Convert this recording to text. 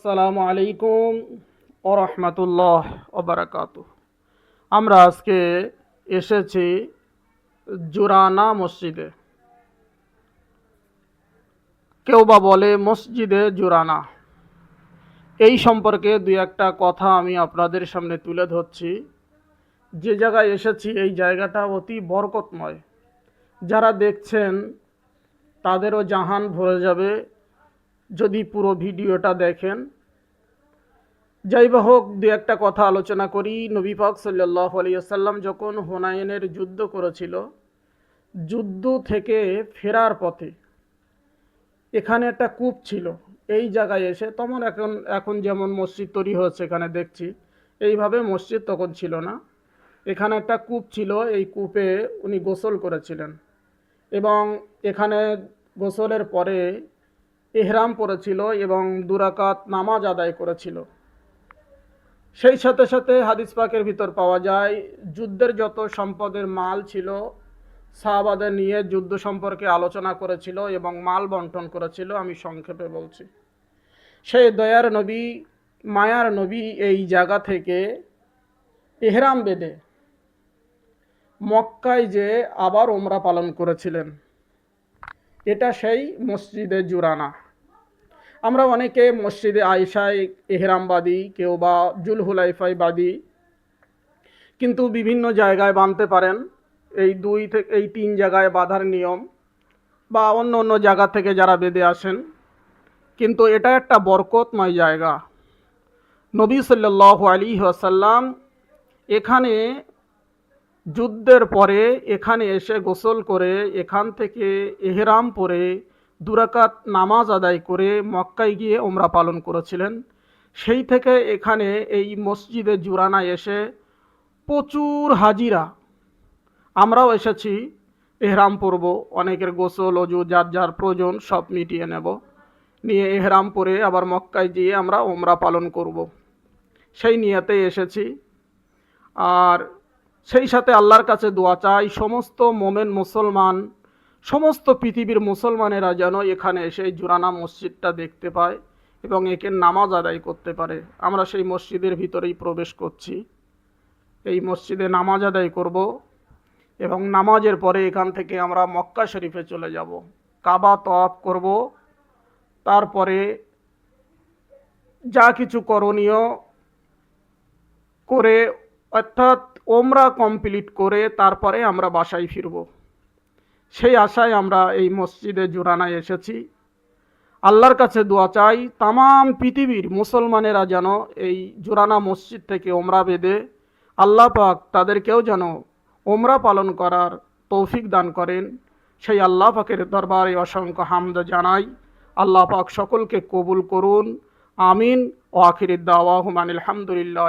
আসসালামু আলাইকুম ও রহমতুল্লাহ ওবরাকাত আমরা আজকে এসেছি জুরানা মসজিদে। কেউ বা বলে মসজিদে জুরানা। এই সম্পর্কে দুই একটা কথা আমি আপনাদের সামনে তুলে ধরছি। যে জায়গায় এসেছি, এই জায়গাটা অতি বরকতময়। যারা দেখছেন, তাদেরও জাহান ভরে যাবে। যদি পুরো ভিডিওটা দেখেন। যাই বা হোক, দু একটা কথা আলোচনা করি। নবী পাক সাল্লাহ আলিয়াল্লাম যখন হোনায়নের যুদ্ধ করেছিল, যুদ্ধ থেকে ফেরার পথে এখানে একটা কূপ ছিল। এই জায়গায় এসে তখন এখন এখন যেমন মসজিদ তৈরি হচ্ছে এখানে দেখছি, এইভাবে মসজিদ তখন ছিল না। এখানে একটা কূপ ছিল, এই কূপে উনি গোসল করেছিলেন। এবং এখানে গোসলের পরে এহরাম পড়েছিল এবং দুরাকাত নামাজ আদায় করেছিল। সেই সাথে সাথে হাদিস পাকের ভিতর পাওয়া যায়, যুদ্ধের যত সম্পদের মাল ছিল, সাহাবাদের নিয়ে যুদ্ধ সম্পর্কে আলোচনা করেছিল এবং মাল বন্টন করেছিল, আমি সংক্ষেপে বলছি। সেই দয়ার নবী, মায়ার নবী এই জায়গা থেকে এহরাম বেদে মক্কায় যে আবার ওমরা পালন করেছিলেন। এটা সেই মসজিদে জুরানা। আমরা অনেকে মসজিদে আয়সায় এহরামবাদী, কেউ বা জুলহুলাইফাই বাদী কিন্তু বিভিন্ন জায়গায় বাঁধতে পারেন। এই দুই থেকে এই তিন জায়গায় বাঁধার নিয়ম বা অন্য অন্য জায়গা থেকে যারা বেঁধে আসেন। কিন্তু এটা একটা বরকতময় জায়গা। নবী সাল্লাহ আলী আসাল্লাম এখানে যুদ্ধের পরে এখানে এসে গোসল করে এখান থেকে এহরাম পরে দুরাকাত নামাজ আদায় করে মক্কায় গিয়ে ওমরা পালন করেছিলেন। সেই থেকে এখানে এই মসজিদে জুরানা এসে প্রচুর হাজিরা। আমরাও এসেছি এহরাম পরব, অনেকের গোসল, অজু, যার যার প্রয়োজন সব মিটিয়ে নেব। নিয়ে এহরাম পরে আবার মক্কায় গিয়ে আমরা ওমরা পালন করব। সেই নিয়েতে এসেছি। আর সেই সাথে আল্লাহর কাছে দোয়া চাই, সমস্ত মোমেন মুসলমান সমস্ত পৃথিবীর মুসলমানেরা যেন এখানে এসে জুরানা মসজিদটা দেখতে পায় এবং একে নামাজ আদায় করতে পারে। আমরা সেই মসজিদের ভিতরেই প্রবেশ করছি। এই মসজিদে নামাজ আদায় করব এবং নামাজের পরে এখান থেকে আমরা মক্কা শরীফে চলে যাব। কাবা তফ করব। তারপরে যা কিছু করণীয় করে অর্থাৎ ওমরা কমপ্লিট করে তারপরে আমরা বাসায় ফিরব। সেই আশায় আমরা এই মসজিদে জোরানায় এসেছি। আল্লাহর কাছে দোয়া চাই তাম পৃথিবীর মুসলমানেরা যেন এই জোরানা মসজিদ থেকে ওমরা বেঁধে আল্লাহ পাক তাদেরকেও যেন ওমরা পালন করার তৌফিক দান করেন। সেই আল্লাহ পাকের দরবারে অসংখ্য হামদ জানাই। আল্লাহ পাক সকলকে কবুল করুন। আমিন। ও আখির দাওয়াহমান আলহামদুলিল্লাহ